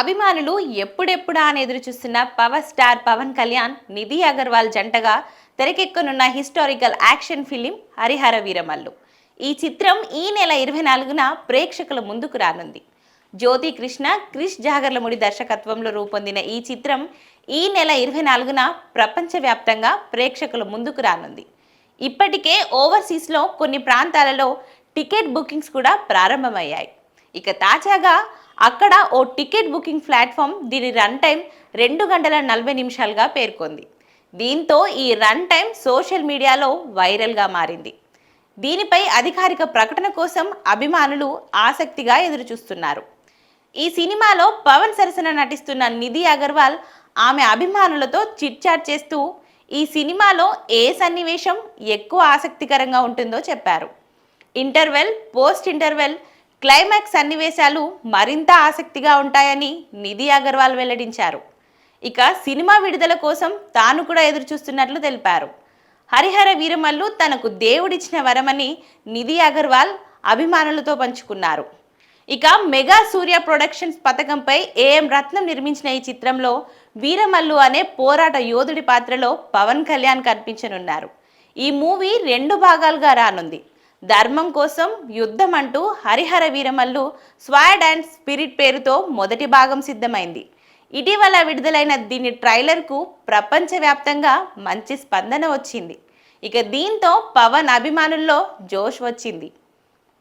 అభిమానులు ఎప్పుడెప్పుడా అని ఎదురు చూస్తున్న పవర్ స్టార్ పవన్ కళ్యాణ్ నిధి అగర్వాల్ జంటగా తెరకెక్కనున్న historical action film Harihara Veeramallu. ఈ చిత్రం ఈ నెల ఇరవై నాలుగున ప్రేక్షకుల ముందుకు రానుంది. జ్యోతి కృష్ణ క్రిష్ జాగర్లముడి దర్శకత్వంలో రూపొందిన ఈ చిత్రం ఈ నెల ఇరవై నాలుగున ప్రపంచవ్యాప్తంగా ప్రేక్షకుల ముందుకు రానుంది. ఇప్పటికే ఓవర్సీస్లో కొన్ని ప్రాంతాలలో టికెట్ బుకింగ్స్ కూడా ప్రారంభమయ్యాయి. ఇక తాజాగా అక్కడ ఓ టికెట్ బుకింగ్ ప్లాట్ఫామ్ దీని రన్ టైం రెండు గంటల నలభై నిమిషాలుగా పేర్కొంది. దీంతో ఈ రన్ టైం సోషల్ మీడియాలో వైరల్గా మారింది. దీనిపై అధికారిక ప్రకటన కోసం అభిమానులు ఆసక్తిగా ఎదురుచూస్తున్నారు. ఈ సినిమాలో పవన్ సరసన నటిస్తున్న నిధి అగర్వాల్ ఆమె అభిమానులతో చిట్చాట్ చేస్తూ ఈ సినిమాలో ఏ సన్నివేశం ఎక్కువ ఆసక్తికరంగా ఉంటుందో చెప్పారు. ఇంటర్వెల్ పోస్ట్ ఇంటర్వెల్ క్లైమాక్స్ సన్నివేశాలు మరింత ఆసక్తిగా ఉంటాయని నిధి అగర్వాల్ వెల్లడించారు. ఇక సినిమా విడుదల కోసం తాను కూడా ఎదురుచూస్తున్నట్లు తెలిపారు. హరిహర వీరమల్లు తనకు దేవుడిచ్చిన వరమని నిధి అగర్వాల్ అభిమానులతో పంచుకున్నారు. ఇక మెగా సూర్య ప్రొడక్షన్స్ పథకంపై ఏఎం రత్నం నిర్మించిన ఈ చిత్రంలో వీరమల్లు అనే పోరాట యోధుడి పాత్రలో పవన్ కళ్యాణ్ కనిపించనున్నారు. ఈ మూవీ రెండు భాగాలుగా రానుంది. ధర్మం కోసం యుద్ధం అంటూ Harihara Veeramallu sword and spirit పేరుతో మొదటి భాగం సిద్ధమైంది. ఇటీవల విడుదలైన దీని ట్రైలర్కు ప్రపంచవ్యాప్తంగా మంచి స్పందన వచ్చింది. ఇక దీంతో పవన్ అభిమానుల్లో జోష్ వచ్చింది.